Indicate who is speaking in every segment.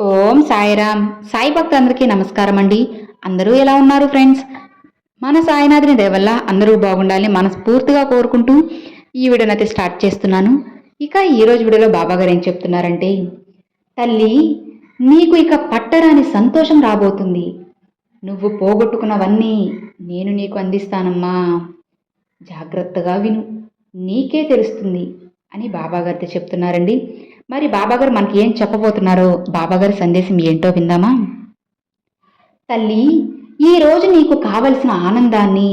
Speaker 1: ఓం సాయిరామ్. సాయి భక్తులందరికీ నమస్కారం అండి అందరూ ఎలా ఉన్నారు ఫ్రెండ్స్? మన సాయినాథుని దేవల్ల అందరూ బాగుండాలని మనస్ఫూర్తిగా కోరుకుంటూ ఈ వీడియోనైతే స్టార్ట్ చేస్తున్నాను. ఇక ఈరోజు వీడియోలో బాబా గారు ఏం చెప్తున్నారంటే తల్లి నీకు ఇక పట్టరాని సంతోషం రాబోతుంది. నువ్వు పోగొట్టుకున్నవన్నీ నేను నీకు అందిస్తానమ్మా. జాగ్రత్తగా విను. నీకే తెలుస్తుంది అని బాబాగారితో చెప్తున్నారండి. మరి బాబాగారు మనకి ఏం చెప్పబోతున్నారో? బాబాగారి సందేశం ఏంటో విందామా? తల్లి ఈరోజు నీకు కావలసిన ఆనందాన్ని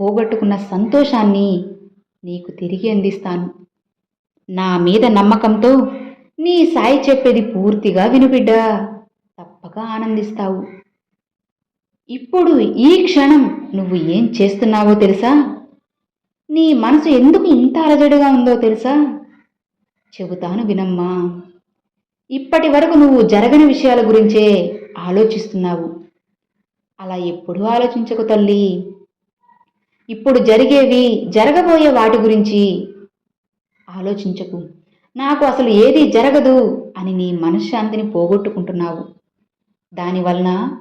Speaker 1: పోగొట్టుకున్న సంతోషాన్ని నీకు తిరిగి అందిస్తాను. నా మీద నమ్మకంతో నీ సాయి చెప్పేది పూర్తిగా వినుబిడ్డా తప్పక ఆనందిస్తావు. ఇప్పుడు ఈ క్షణం నువ్వు ఏం చేస్తున్నావో తెలుసా? నీ మనసు ఎందుకు ఇంత అలజడిగా ఉందో తెలుసా? చెబుతాను వినమ్మా. ఇప్పటి వరకు నువ్వు జరగని విషయాల గురించే ఆలోచిస్తున్నావు. అలా ఎప్పుడూ ఆలోచించకు తల్లి. ఇప్పుడు జరిగేవి జరగబోయే వాటి గురించి ఆలోచించకు. నాకు అసలు ఏది జరగదు అని నీ మనశ్శాంతిని పోగొట్టుకుంటున్నావు. దానివలన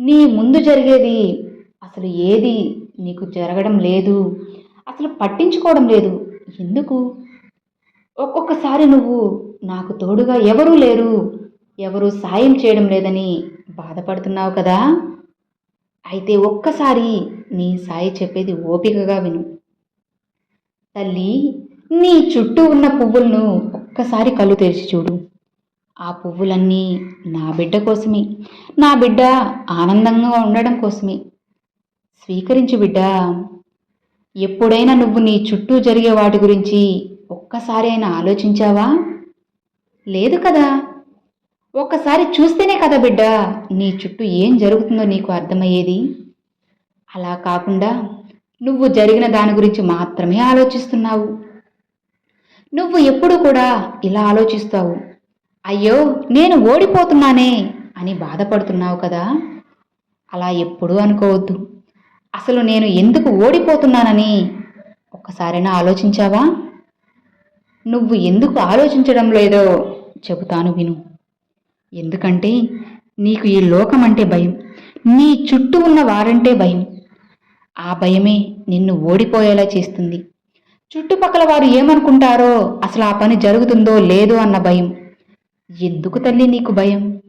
Speaker 1: నీ ముందు జరిగేది అసలు ఏది నీకు జరగడం లేదు. అసలు పట్టించుకోవడం లేదు. ఎందుకు? ఒక్కొక్కసారి నువ్వు నాకు తోడుగా ఎవరూ లేరు. ఎవరు సాయం చేయడం లేదని బాధపడుతున్నావు కదా? అయితే ఒక్కసారి నీ సాయి చెప్పేది ఓపికగా విను. తల్లి నీ చుట్టూ ఉన్న పువ్వులను ఒక్కసారి కళ్ళు తెరిచి చూడు. ఆ పువ్వులన్నీ నా బిడ్డ కోసమే. నా బిడ్డ ఆనందంగా ఉండడం కోసమే. స్వీకరించు బిడ్డ ఎప్పుడైనా నువ్వు నీ చుట్టూ జరిగే వాటి గురించి ఒక్కసారి అయినా ఆలోచించావా? లేదు కదా. ఒక్కసారి చూస్తేనే కదా బిడ్డ నీ చుట్టూ ఏం జరుగుతుందో నీకు అర్థమయ్యేది? అలా కాకుండా నువ్వు జరిగిన దాని గురించి మాత్రమే ఆలోచిస్తున్నావు. నువ్వు ఎప్పుడు కూడా ఇలా ఆలోచిస్తావు. అయ్యో నేను ఓడిపోతున్నానే అని బాధపడుతున్నావు కదా. అలా ఎప్పుడూ అనుకోవద్దు. అసలు నేను ఎందుకు ఓడిపోతున్నానని ఒక్కసారైనా ఆలోచించావా? నువ్వు ఎందుకు ఆలోచించడం లేదో చెబుతాను విను. ఎందుకంటే నీకు ఈ లోకం అంటే భయం. నీ చుట్టూ ఉన్న వారంటే భయం. ఆ భయమే నిన్ను ఓడిపోయేలా చేస్తుంది. చుట్టుపక్కల వారు ఏమనుకుంటారో అసలు ఆ పని జరుగుతుందో లేదో అన్న భయం. ఎందుకు తల్లి నీకు భయం?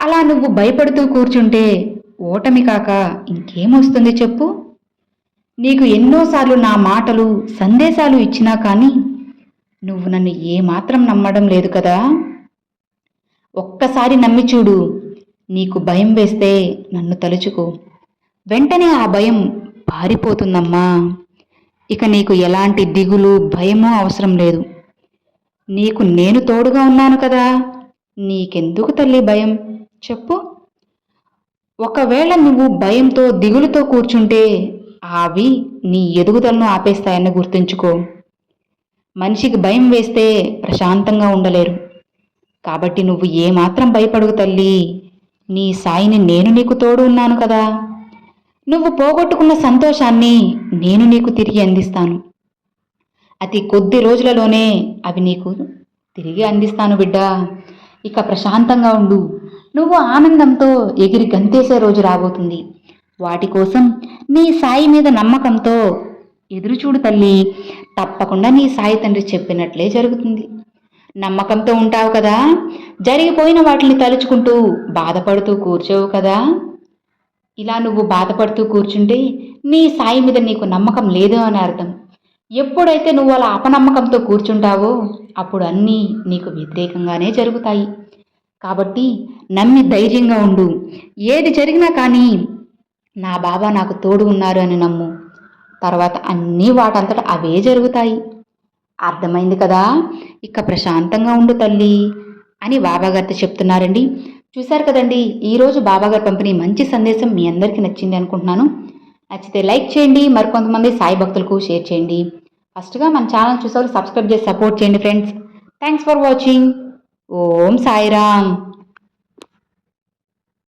Speaker 1: అలా నువ్వు భయపడుతూ కూర్చుంటే ఓటమి కాక ఇంకేమొస్తుంది చెప్పు? నీకు ఎన్నోసార్లు నా మాటలు సందేశాలు ఇచ్చినా కానీ నువ్వు నన్ను ఏమాత్రం నమ్మడం లేదు కదా? ఒక్కసారి నమ్మి చూడు. నీకు భయం వేస్తే నన్ను తలుచుకో. వెంటనే ఆ భయం పారిపోతుందమ్మా. ఇక నీకు ఎలాంటి దిగులు భయమూ అవసరం లేదు. నీకు నేను తోడుగా ఉన్నాను కదా. నీకెందుకు తల్లి భయం? చెప్పు. ఒకవేళ నువ్వు భయంతో దిగులుతో కూర్చుంటే అవి నీ ఎదుగుదలను ఆపేస్తాయని గుర్తుంచుకో. మనిషికి భయం వేస్తే ప్రశాంతంగా ఉండలేరు. కాబట్టి నువ్వు ఏమాత్రం భయపడుగు తల్లి. నీ సాయిని నేను నీకు తోడు ఉన్నాను కదా. నువ్వు పోగొట్టుకున్న సంతోషాన్ని నేను నీకు తిరిగి అందిస్తాను. అతి కొద్ది రోజులలోనే అవి నీకు తిరిగి అందిస్తాను బిడ్డ. ఇక ప్రశాంతంగా ఉండు. నువ్వు ఆనందంతో ఎగిరి గంతేసే రోజు రాబోతుంది. వాటి కోసం నీ సాయి మీద నమ్మకంతో ఎదురుచూడు తల్లి తప్పకుండా నీ సాయి తండ్రి చెప్పినట్లే జరుగుతుంది. నమ్మకంతో ఉంటావు కదా జరిగిపోయిన వాటిని తలుచుకుంటూ బాధపడుతూ కూర్చోవు కదా. ఇలా నువ్వు బాధపడుతూ కూర్చుంటే నీ సాయి మీద నీకు నమ్మకం లేదు అని అర్థం. ఎప్పుడైతే నువ్వు అలా అపనమ్మకంతో కూర్చుంటావో అప్పుడు అన్నీ నీకు వ్యతిరేకంగానే జరుగుతాయి. కాబట్టి నమ్మి ధైర్యంగా ఉండు. ఏది జరిగినా కానీ నా బాబా నాకు తోడు ఉన్నారు అని నమ్ము. తర్వాత అన్నీ వాటంతట అవే జరుగుతాయి. అర్థమైంది కదా? ఇక ప్రశాంతంగా ఉండు తల్లి అని బాబాగారితో చెప్తున్నారండి. చూశారు కదండి ఈరోజు బాబాగారు పంపిణీ మంచి సందేశం మీ అందరికీ నచ్చింది అనుకుంటున్నాను. నచ్చితే లైక్ చేయండి మరికొంతమంది సాయి భక్తులకు షేర్ చేయండి. ఫస్ట్గా మన ఛానల్ చూసేవాళ్ళు సబ్స్క్రైబ్ చేసి సపోర్ట్ చేయండి friends. Thanks for watching. Om Sairam.